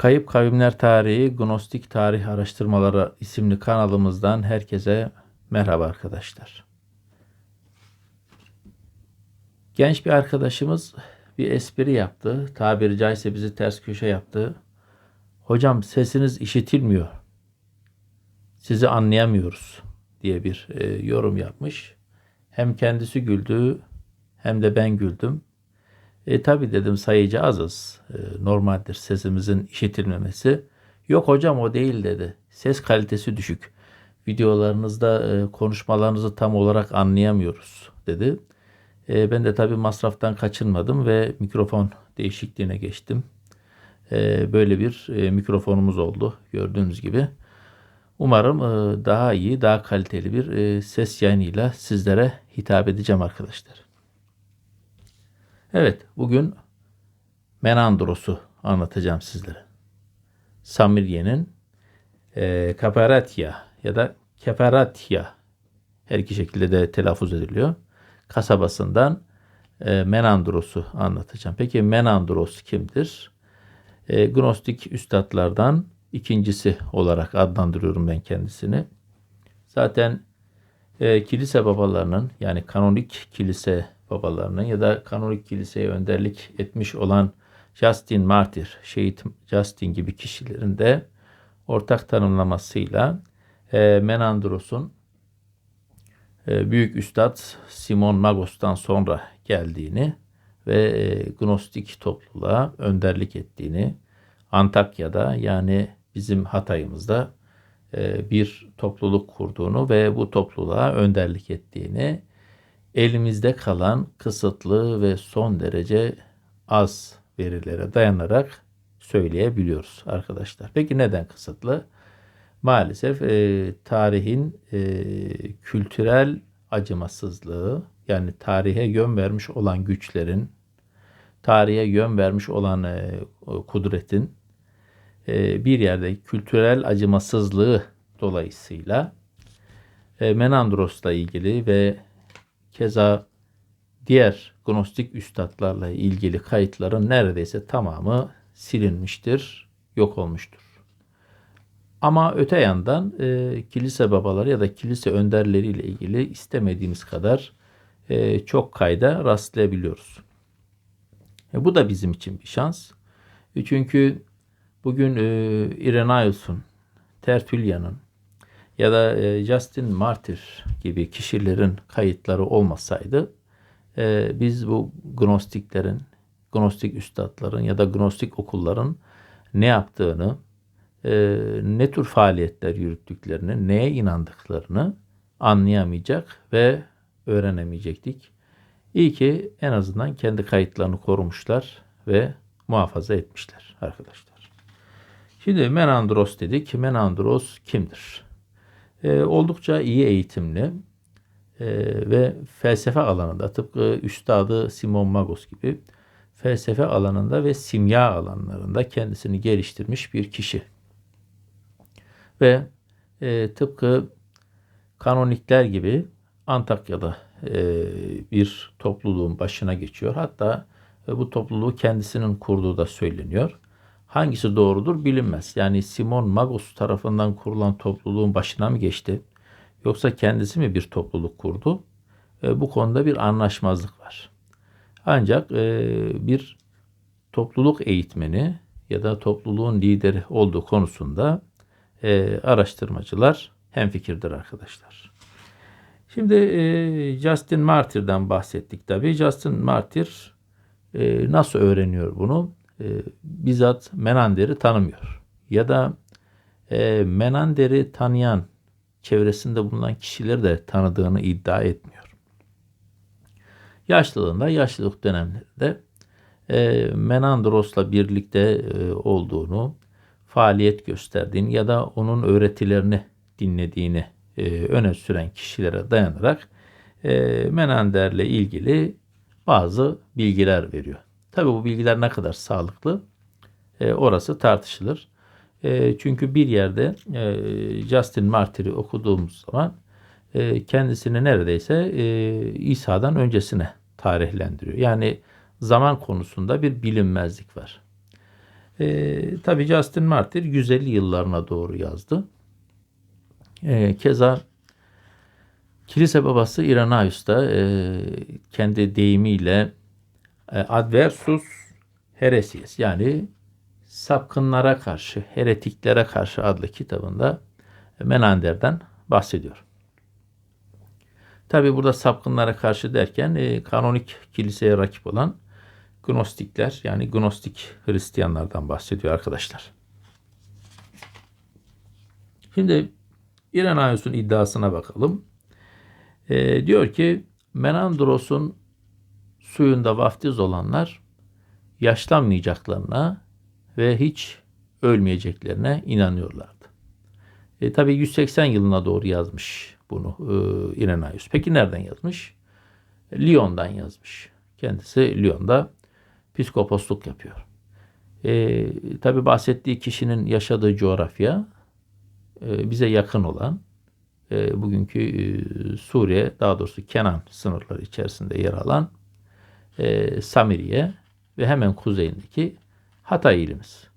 Kayıp Kavimler Tarihi, Gnostik Tarih Araştırmaları isimli kanalımızdan herkese merhaba arkadaşlar. Genç bir arkadaşımız bir espri yaptı. Tabiri caizse bizi ters köşe yaptı. Hocam sesiniz işitilmiyor. Sizi anlayamıyoruz diye bir e, yorum yapmış. Hem kendisi güldü hem de ben güldüm. E tabi dedim sayıcı azız. E, normaldir sesimizin işitilmemesi. Yok hocam o değil dedi. Ses kalitesi düşük. Videolarınızda e, konuşmalarınızı tam olarak anlayamıyoruz dedi. E, ben de tabi masraftan kaçınmadım ve mikrofon değişikliğine geçtim. E, böyle bir e, mikrofonumuz oldu gördüğünüz gibi. Umarım e, daha iyi, daha kaliteli bir e, ses yayınıyla sizlere hitap edeceğim arkadaşlar. Evet, bugün Menandros'u anlatacağım sizlere. Samirye'nin e, Kaparatya ya da Keparatya her iki şekilde de telaffuz ediliyor. Kasabasından e, Menandros'u anlatacağım. Peki Menandros kimdir? E, Gnostik üstadlardan ikincisi olarak adlandırıyorum ben kendisini. Zaten e, kilise babalarının yani kanonik kilise babalarının ya da kanonik kiliseye önderlik etmiş olan Justin Martyr, Şehit Justin gibi kişilerin de ortak tanımlamasıyla e, Menandros'un e, büyük üstad Simon Magos'tan sonra geldiğini ve e, Gnostik topluluğa önderlik ettiğini Antakya'da yani bizim Hatay'ımızda e, bir topluluk kurduğunu ve bu topluluğa önderlik ettiğini elimizde kalan kısıtlı ve son derece az verilere dayanarak söyleyebiliyoruz arkadaşlar. Peki neden kısıtlı? Maalesef e, tarihin e, kültürel acımasızlığı yani tarihe yön vermiş olan güçlerin, tarihe yön vermiş olan e, kudretin e, bir yerde kültürel acımasızlığı dolayısıyla e, Menandros'la ilgili ve keza diğer gnostik üstadlarla ilgili kayıtların neredeyse tamamı silinmiştir, yok olmuştur. Ama öte yandan e, kilise babaları ya da kilise önderleriyle ilgili istemediğimiz kadar e, çok kayda rastlayabiliyoruz. E, bu da bizim için bir şans. E, çünkü bugün e, Irenaeus'un, Tertullian'ın ya da e, Justin Martyr gibi kişilerin kayıtları olmasaydı e, biz bu gnostiklerin, gnostik üstadların ya da gnostik okulların ne yaptığını, e, ne tür faaliyetler yürüttüklerini, neye inandıklarını anlayamayacak ve öğrenemeyecektik. İyi ki en azından kendi kayıtlarını korumuşlar ve muhafaza etmişler arkadaşlar. Şimdi Menandros dedik. Menandros kimdir? Ee, oldukça iyi eğitimli e, ve felsefe alanında tıpkı üstadı Simon Magos gibi felsefe alanında ve simya alanlarında kendisini geliştirmiş bir kişi. Ve e, tıpkı kanonikler gibi Antakya'da e, bir topluluğun başına geçiyor. Hatta e, bu topluluğu kendisinin kurduğu da söyleniyor. Hangisi doğrudur bilinmez. Yani Simon Magos tarafından kurulan topluluğun başına mı geçti? Yoksa kendisi mi bir topluluk kurdu? E, bu konuda bir anlaşmazlık var. Ancak e, bir topluluk eğitmeni ya da topluluğun lideri olduğu konusunda e, araştırmacılar hemfikirdir arkadaşlar. Şimdi e, Justin Martyr'dan bahsettik tabii. Justin Martyr e, nasıl öğreniyor bunu? E, bizzat Menander'i tanımıyor. Ya da e, Menander'i tanıyan çevresinde bulunan kişileri de tanıdığını iddia etmiyor. Yaşlılığında, yaşlılık dönemlerinde e, Menandros'la birlikte e, olduğunu, faaliyet gösterdiğini ya da onun öğretilerini dinlediğini e, öne süren kişilere dayanarak e, Menander'le ilgili bazı bilgiler veriyor. Tabii bu bilgiler ne kadar sağlıklı e, orası tartışılır. E, çünkü bir yerde e, Justin Martyr'i okuduğumuz zaman e, kendisini neredeyse e, İsa'dan öncesine tarihlendiriyor. Yani zaman konusunda bir bilinmezlik var. E, tabii Justin Martyr 150 yıllarına doğru yazdı. E, keza kilise babası Irenaeus da e, kendi deyimiyle adversus heresies yani sapkınlara karşı, heretiklere karşı adlı kitabında Menander'den bahsediyor. Tabi burada sapkınlara karşı derken e, kanonik kiliseye rakip olan Gnostikler yani Gnostik Hristiyanlardan bahsediyor arkadaşlar. Şimdi Irenaeus'un iddiasına bakalım. E, diyor ki Menandros'un suyunda vaftiz olanlar yaşlanmayacaklarına ve hiç ölmeyeceklerine inanıyorlardı. E, tabii 180 yılına doğru yazmış bunu e, Irenaeus. Peki nereden yazmış? Lyon'dan yazmış. Kendisi Lyon'da psikoposluk yapıyor. E, tabii bahsettiği kişinin yaşadığı coğrafya e, bize yakın olan e, bugünkü e, Suriye daha doğrusu Kenan sınırları içerisinde yer alan e, Samiriye ve hemen kuzeyindeki Hatay ilimiz.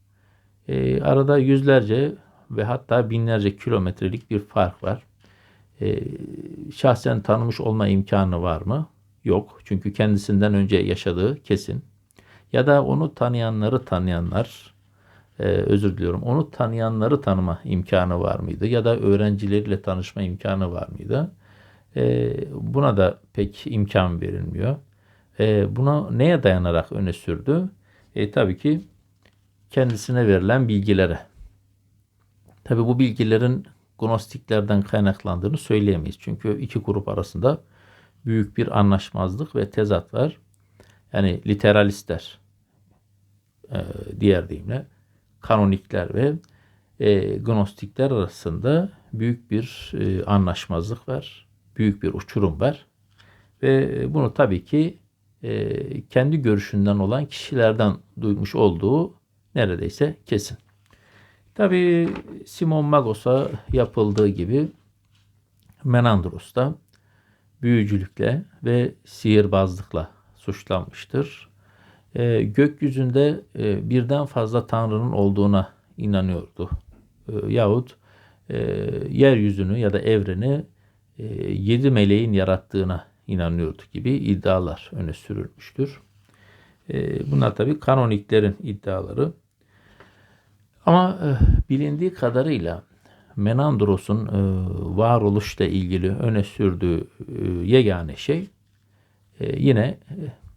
E, arada yüzlerce ve hatta binlerce kilometrelik bir fark var. E, şahsen tanımış olma imkanı var mı? Yok. Çünkü kendisinden önce yaşadığı kesin. Ya da onu tanıyanları tanıyanlar, e, özür diliyorum, onu tanıyanları tanıma imkanı var mıydı? Ya da öğrencileriyle tanışma imkanı var mıydı? E, buna da pek imkan verilmiyor. E, buna neye dayanarak öne sürdü? E, tabii ki kendisine verilen bilgilere. Tabii bu bilgilerin gnostiklerden kaynaklandığını söyleyemeyiz. Çünkü iki grup arasında büyük bir anlaşmazlık ve tezat var. Yani literalistler, e, diğer deyimle kanonikler ve e, gnostikler arasında büyük bir e, anlaşmazlık var. Büyük bir uçurum var. Ve bunu tabii ki kendi görüşünden olan kişilerden duymuş olduğu neredeyse kesin. Tabi Simon Magos'a yapıldığı gibi Menandros da büyücülükle ve sihirbazlıkla suçlanmıştır. E, gökyüzünde e, birden fazla tanrının olduğuna inanıyordu. E, yahut e, yeryüzünü ya da evreni e, yedi meleğin yarattığına inanıyordu gibi iddialar öne sürülmüştür. E, bunlar tabi kanoniklerin iddiaları. Ama e, bilindiği kadarıyla Menandros'un e, varoluşla ilgili öne sürdüğü e, yegane şey yine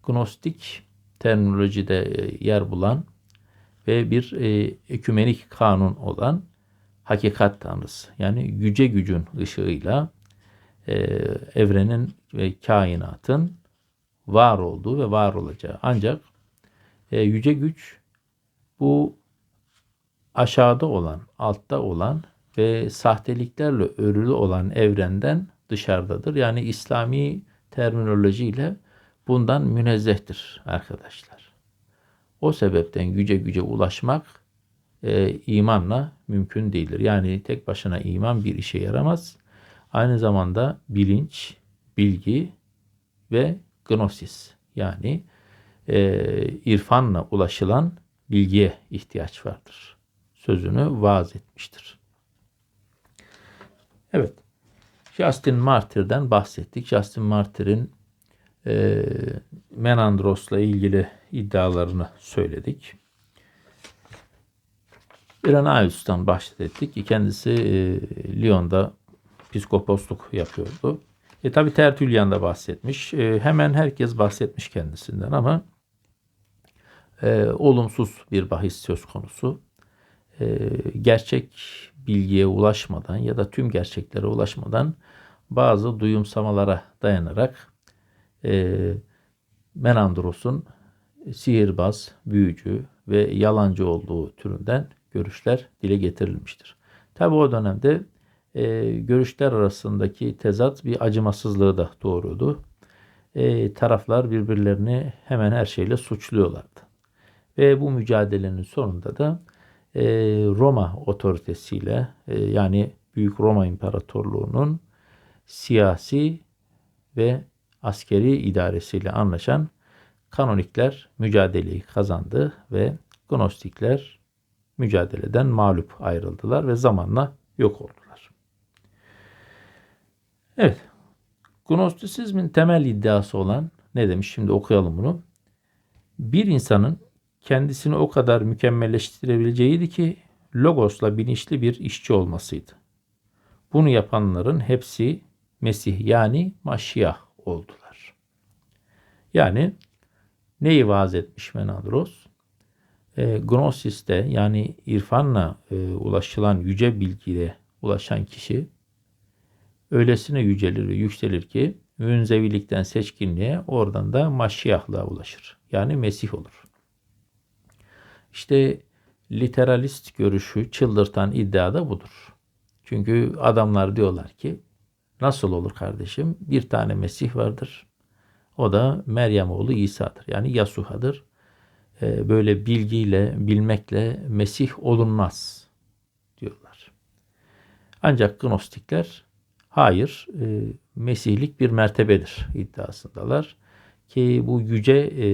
gnostik terminolojide yer bulan ve bir ekümenik kanun olan hakikat tanrısı. Yani yüce gücün ışığıyla e, evrenin ve kainatın var olduğu ve var olacağı. Ancak e, yüce güç bu aşağıda olan, altta olan ve sahteliklerle örülü olan evrenden dışarıdadır. Yani İslami terminolojiyle bundan münezzehtir arkadaşlar. O sebepten güce güce ulaşmak e, imanla mümkün değildir. Yani tek başına iman bir işe yaramaz. Aynı zamanda bilinç, bilgi ve gnosis yani e, irfanla ulaşılan bilgiye ihtiyaç vardır sözünü vaaz etmiştir. Evet. Justin Martyr'den bahsettik. Justin Martyr'in e, Menandros'la ilgili iddialarını söyledik. Irenaeus'tan bahsettik. Kendisi e, Lyon'da psikoposluk yapıyordu. E tabi Tertullian da bahsetmiş. E, hemen herkes bahsetmiş kendisinden ama e, olumsuz bir bahis söz konusu. E, gerçek bilgiye ulaşmadan ya da tüm gerçeklere ulaşmadan bazı duyumsamalara dayanarak e, Menandros'un sihirbaz, büyücü ve yalancı olduğu türünden görüşler dile getirilmiştir. Tabi o dönemde e, görüşler arasındaki tezat bir acımasızlığı da doğuruyordu. E, taraflar birbirlerini hemen her şeyle suçluyorlardı. Ve bu mücadelenin sonunda da e, Roma otoritesiyle e, yani Büyük Roma İmparatorluğu'nun siyasi ve askeri idaresiyle anlaşan kanonikler mücadeleyi kazandı ve Gnostikler mücadeleden mağlup ayrıldılar ve zamanla yok oldular. Evet. Gnostisizmin temel iddiası olan ne demiş? Şimdi okuyalım bunu. Bir insanın kendisini o kadar mükemmelleştirebileceğiydi ki logosla bilinçli bir işçi olmasıydı. Bunu yapanların hepsi Mesih yani Maşiyah oldular. Yani neyi vaaz etmiş Menandros? E, Gnosis'te yani irfanla e, ulaşılan yüce bilgiye ulaşan kişi öylesine yücelir yükselir ki münzevilikten seçkinliğe oradan da maşiyahlığa ulaşır. Yani Mesih olur. İşte literalist görüşü çıldırtan iddia da budur. Çünkü adamlar diyorlar ki nasıl olur kardeşim? Bir tane Mesih vardır. O da Meryem oğlu İsa'dır. Yani Yasuha'dır. Ee, böyle bilgiyle, bilmekle Mesih olunmaz diyorlar. Ancak Gnostikler hayır, e, Mesihlik bir mertebedir iddiasındalar. Ki bu yüce e,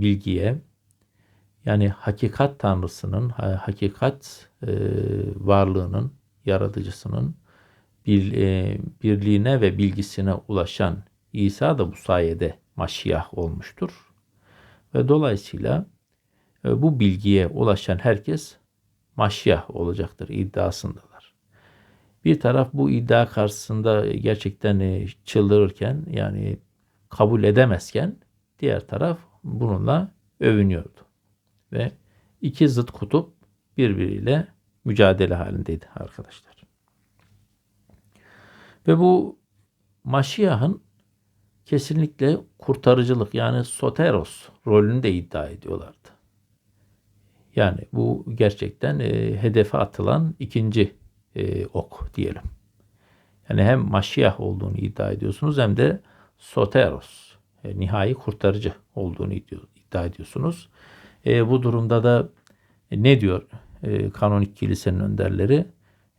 bilgiye, yani hakikat tanrısının, hakikat e, varlığının, yaratıcısının bir, e, birliğine ve bilgisine ulaşan İsa da bu sayede Maşiyah olmuştur. Ve dolayısıyla e, bu bilgiye ulaşan herkes Maşiyah olacaktır iddiasındalar. Bir taraf bu iddia karşısında gerçekten e, çıldırırken yani kabul edemezken diğer taraf bununla övünüyordu ve iki zıt kutup birbiriyle mücadele halindeydi arkadaşlar. Ve bu Maşiyah'ın kesinlikle kurtarıcılık yani soteros rolünü de iddia ediyorlardı. Yani bu gerçekten e, hedefe atılan ikinci e, ok diyelim. Yani hem Maşiyah olduğunu iddia ediyorsunuz hem de soteros, e, nihai kurtarıcı olduğunu iddia ediyorsunuz. E, bu durumda da e, ne diyor e, kanonik kilisenin önderleri?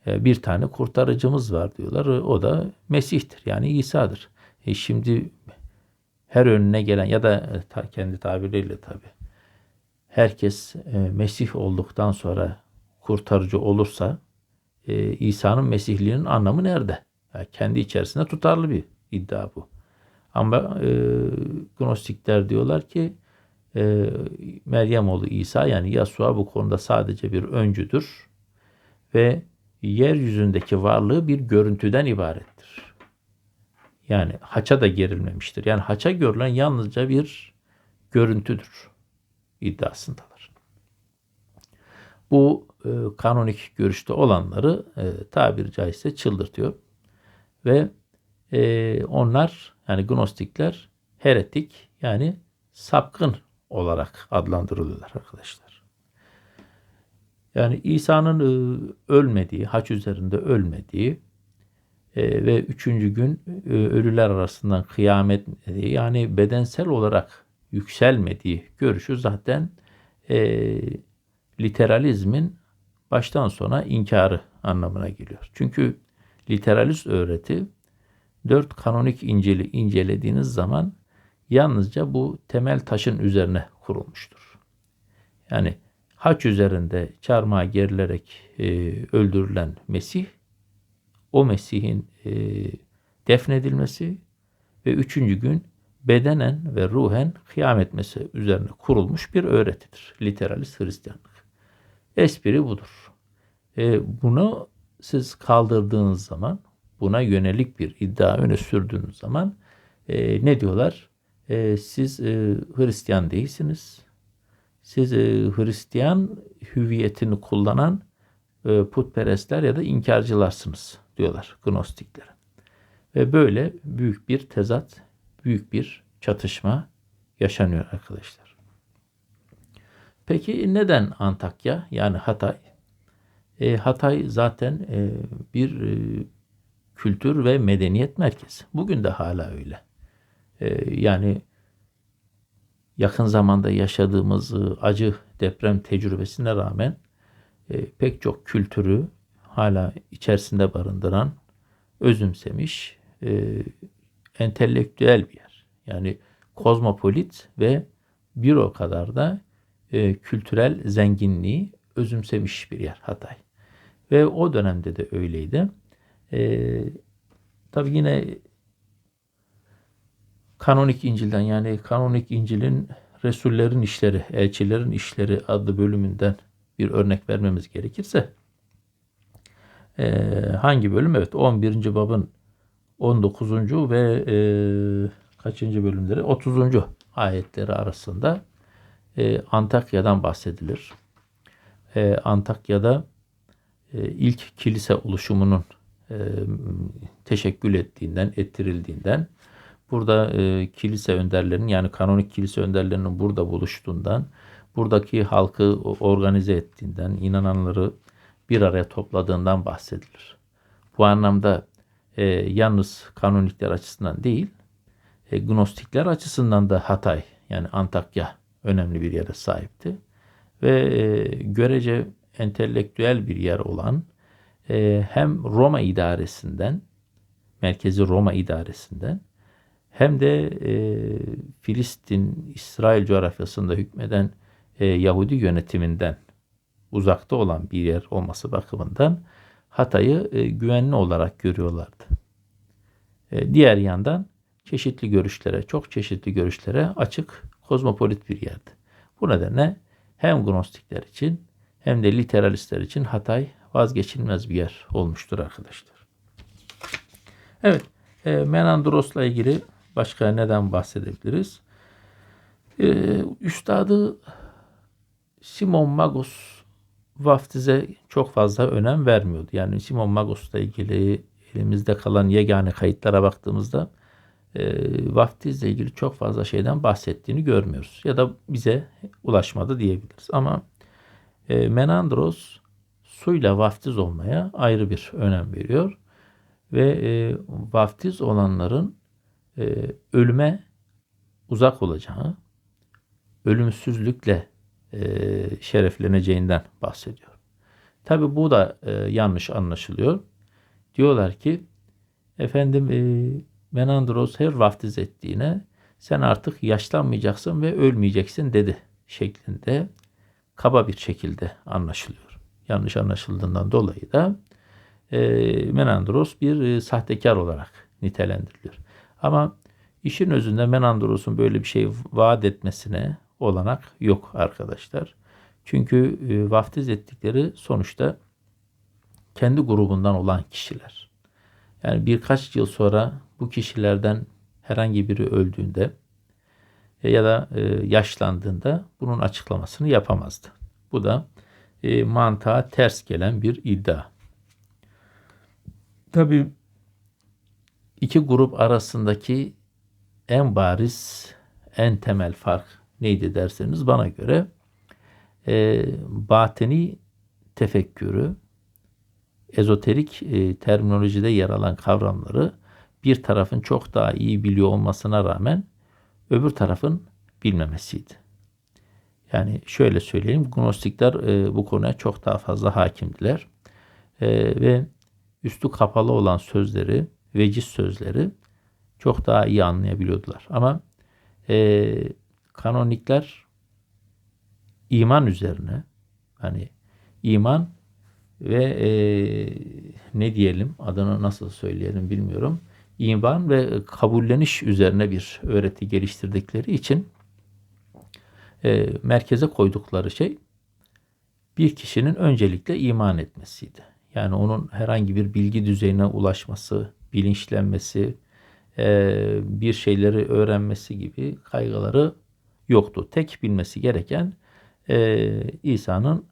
E, bir tane kurtarıcımız var diyorlar. O da Mesih'tir yani İsa'dır. E, şimdi her önüne gelen ya da e, ta, kendi tabirleriyle tabi herkes e, Mesih olduktan sonra kurtarıcı olursa e, İsa'nın Mesihliğinin anlamı nerede? Yani kendi içerisinde tutarlı bir iddia bu. Ama e, Gnostikler diyorlar ki e, Meryem oğlu İsa yani Yasua bu konuda sadece bir öncüdür ve yeryüzündeki varlığı bir görüntüden ibarettir. Yani haça da gerilmemiştir. Yani haça görülen yalnızca bir görüntüdür iddiasındalar. Bu e, kanonik görüşte olanları e, tabiri caizse çıldırtıyor. Ve e, onlar yani gnostikler heretik yani sapkın olarak adlandırılıyorlar arkadaşlar. Yani İsa'nın e, ölmediği, haç üzerinde ölmediği e, ve üçüncü gün e, ölüler arasından kıyamet yani bedensel olarak yükselmediği görüşü zaten e, literalizmin baştan sona inkarı anlamına geliyor. Çünkü literalist öğreti dört kanonik İncil'i incelediğiniz zaman yalnızca bu temel taşın üzerine kurulmuştur. Yani haç üzerinde çarmıha gerilerek e, öldürülen Mesih, o Mesih'in e, defnedilmesi ve üçüncü gün bedenen ve ruhen kıyametmesi üzerine kurulmuş bir öğretidir. Literalist Hristiyanlık. Espri budur. E, bunu siz kaldırdığınız zaman, buna yönelik bir iddia öne sürdüğünüz zaman e, ne diyorlar? e, siz e, Hristiyan değilsiniz. Siz e, Hristiyan hüviyetini kullanan e, putperestler ya da inkarcılarsınız diyorlar Gnostikler. Ve böyle büyük bir tezat, büyük bir çatışma yaşanıyor arkadaşlar. Peki neden Antakya yani Hatay? E, Hatay zaten e, bir e, kültür ve medeniyet merkezi. Bugün de hala öyle. Ee, yani yakın zamanda yaşadığımız ıı, acı deprem tecrübesine rağmen e, pek çok kültürü hala içerisinde barındıran, özümsemiş, e, entelektüel bir yer. Yani kozmopolit ve bir o kadar da e, kültürel zenginliği, özümsemiş bir yer Hatay. Ve o dönemde de öyleydi. Ee, tabii yine kanonik İncil'den yani kanonik İncil'in Resullerin işleri, elçilerin işleri adlı bölümünden bir örnek vermemiz gerekirse e, hangi bölüm? Evet 11. babın 19. ve e, kaçıncı bölümleri? 30. ayetleri arasında e, Antakya'dan bahsedilir. E, Antakya'da e, ilk kilise oluşumunun e, teşekkül ettiğinden, ettirildiğinden, burada e, kilise önderlerinin yani kanonik kilise önderlerinin burada buluştuğundan, buradaki halkı organize ettiğinden, inananları bir araya topladığından bahsedilir. Bu anlamda e, yalnız kanonikler açısından değil, e, gnostikler açısından da Hatay yani Antakya önemli bir yere sahipti. Ve e, görece entelektüel bir yer olan e, hem Roma idaresinden, merkezi Roma idaresinden hem de e, Filistin, İsrail coğrafyasında hükmeden Yahudi yönetiminden uzakta olan bir yer olması bakımından Hatay'ı güvenli olarak görüyorlardı. Diğer yandan çeşitli görüşlere, çok çeşitli görüşlere açık kozmopolit bir yerdi. Bu nedenle hem Gnostikler için hem de literalistler için Hatay vazgeçilmez bir yer olmuştur arkadaşlar. Evet, e, Menandros'la ilgili başka neden bahsedebiliriz? E, üstadı Simon Magus vaftize çok fazla önem vermiyordu. Yani Simon Magus'la ilgili elimizde kalan yegane kayıtlara baktığımızda e, vaftizle ilgili çok fazla şeyden bahsettiğini görmüyoruz. Ya da bize ulaşmadı diyebiliriz. Ama e, Menandros suyla vaftiz olmaya ayrı bir önem veriyor. Ve e, vaftiz olanların e, ölüme uzak olacağı, ölümsüzlükle e, şerefleneceğinden bahsediyor. Tabi bu da e, yanlış anlaşılıyor. Diyorlar ki efendim e, Menandros her vaftiz ettiğine sen artık yaşlanmayacaksın ve ölmeyeceksin dedi şeklinde kaba bir şekilde anlaşılıyor. Yanlış anlaşıldığından dolayı da e, Menandros bir e, sahtekar olarak nitelendiriliyor. Ama işin özünde Menandros'un böyle bir şey vaat etmesine olanak yok arkadaşlar. Çünkü e, vaftiz ettikleri sonuçta kendi grubundan olan kişiler. Yani birkaç yıl sonra bu kişilerden herhangi biri öldüğünde e, ya da e, yaşlandığında bunun açıklamasını yapamazdı. Bu da e, mantığa ters gelen bir iddia. Tabi iki grup arasındaki en bariz, en temel fark neydi derseniz bana göre e, batini tefekkürü, ezoterik e, terminolojide yer alan kavramları bir tarafın çok daha iyi biliyor olmasına rağmen öbür tarafın bilmemesiydi. Yani şöyle söyleyeyim, Gnostikler e, bu konuya çok daha fazla hakimdiler. E, ve üstü kapalı olan sözleri, veciz sözleri çok daha iyi anlayabiliyordular. Ama e, kanonikler iman üzerine, hani iman ve e, ne diyelim adını nasıl söyleyelim bilmiyorum iman ve kabulleniş üzerine bir öğreti geliştirdikleri için e, merkeze koydukları şey bir kişinin öncelikle iman etmesiydi. Yani onun herhangi bir bilgi düzeyine ulaşması, bilinçlenmesi, e, bir şeyleri öğrenmesi gibi kaygıları yoktu. Tek bilmesi gereken e, İsa'nın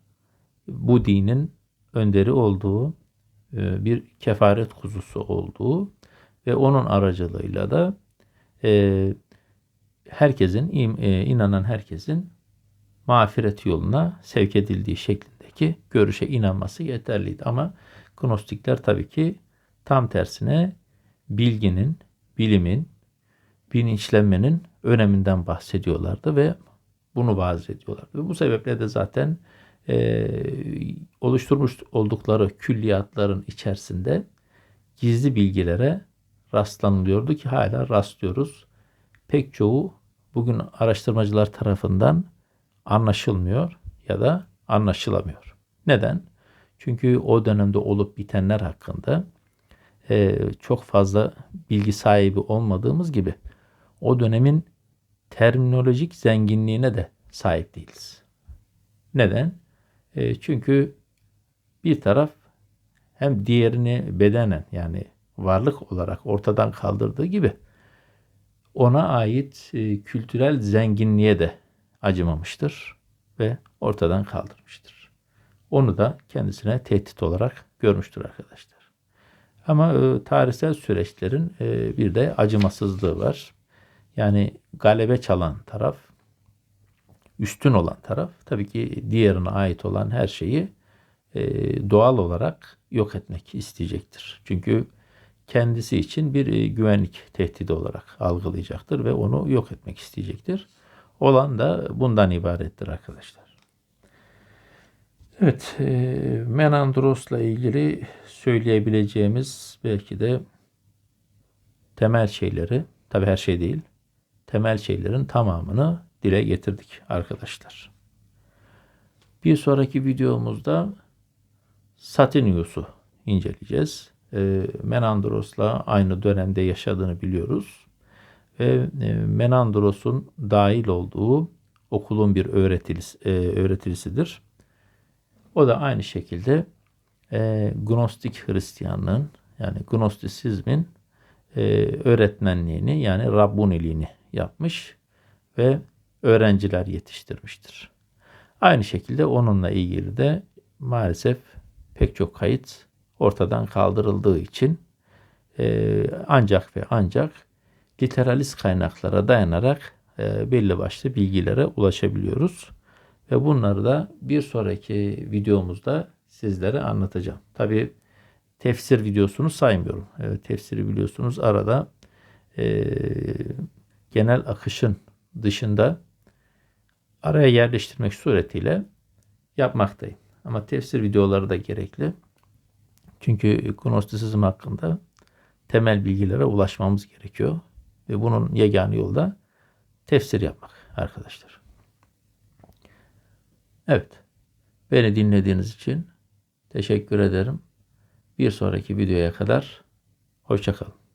bu dinin önderi olduğu, e, bir kefaret kuzusu olduğu ve onun aracılığıyla da e, herkesin e, inanan herkesin mağfiret yoluna sevk edildiği şeklindeki görüşe inanması yeterliydi. Ama Gnostikler tabii ki tam tersine bilginin, bilimin, bilinçlenmenin öneminden bahsediyorlardı ve bunu vaaz ediyorlardı. Bu sebeple de zaten e, oluşturmuş oldukları külliyatların içerisinde gizli bilgilere rastlanılıyordu ki hala rastlıyoruz. Pek çoğu bugün araştırmacılar tarafından anlaşılmıyor ya da anlaşılamıyor. Neden? Çünkü o dönemde olup bitenler hakkında e, çok fazla bilgi sahibi olmadığımız gibi o dönemin terminolojik zenginliğine de sahip değiliz. Neden? E, çünkü bir taraf hem diğerini bedenen yani varlık olarak ortadan kaldırdığı gibi ona ait e, kültürel zenginliğe de acımamıştır ve ortadan kaldırmıştır. Onu da kendisine tehdit olarak görmüştür arkadaşlar. Ama e, tarihsel süreçlerin e, bir de acımasızlığı var. Yani galebe çalan taraf, üstün olan taraf tabii ki diğerine ait olan her şeyi e, doğal olarak yok etmek isteyecektir. Çünkü kendisi için bir e, güvenlik tehdidi olarak algılayacaktır ve onu yok etmek isteyecektir. Olan da bundan ibarettir arkadaşlar. Evet, e, Menandros'la ilgili söyleyebileceğimiz belki de temel şeyleri, tabi her şey değil, temel şeylerin tamamını dile getirdik arkadaşlar. Bir sonraki videomuzda Satinius'u inceleyeceğiz. E, Menandros'la aynı dönemde yaşadığını biliyoruz. Ve e, Menandros'un dahil olduğu okulun bir öğretilisi, e, öğretilisidir. O da aynı şekilde e, Gnostik Hristiyanlığın yani Gnostisizmin öğretmenliğini yani Rabbuniliğini yapmış ve öğrenciler yetiştirmiştir. Aynı şekilde onunla ilgili de maalesef pek çok kayıt ortadan kaldırıldığı için e, ancak ve ancak literalist kaynaklara dayanarak e, belli başlı bilgilere ulaşabiliyoruz. Ve bunları da bir sonraki videomuzda sizlere anlatacağım. Tabi tefsir videosunu saymıyorum. Evet, tefsiri biliyorsunuz arada e, genel akışın dışında araya yerleştirmek suretiyle yapmaktayım. Ama tefsir videoları da gerekli. Çünkü Gnostisizm hakkında temel bilgilere ulaşmamız gerekiyor. Ve bunun yegane yolu da tefsir yapmak arkadaşlar. Evet. Beni dinlediğiniz için teşekkür ederim. Bir sonraki videoya kadar hoşçakalın.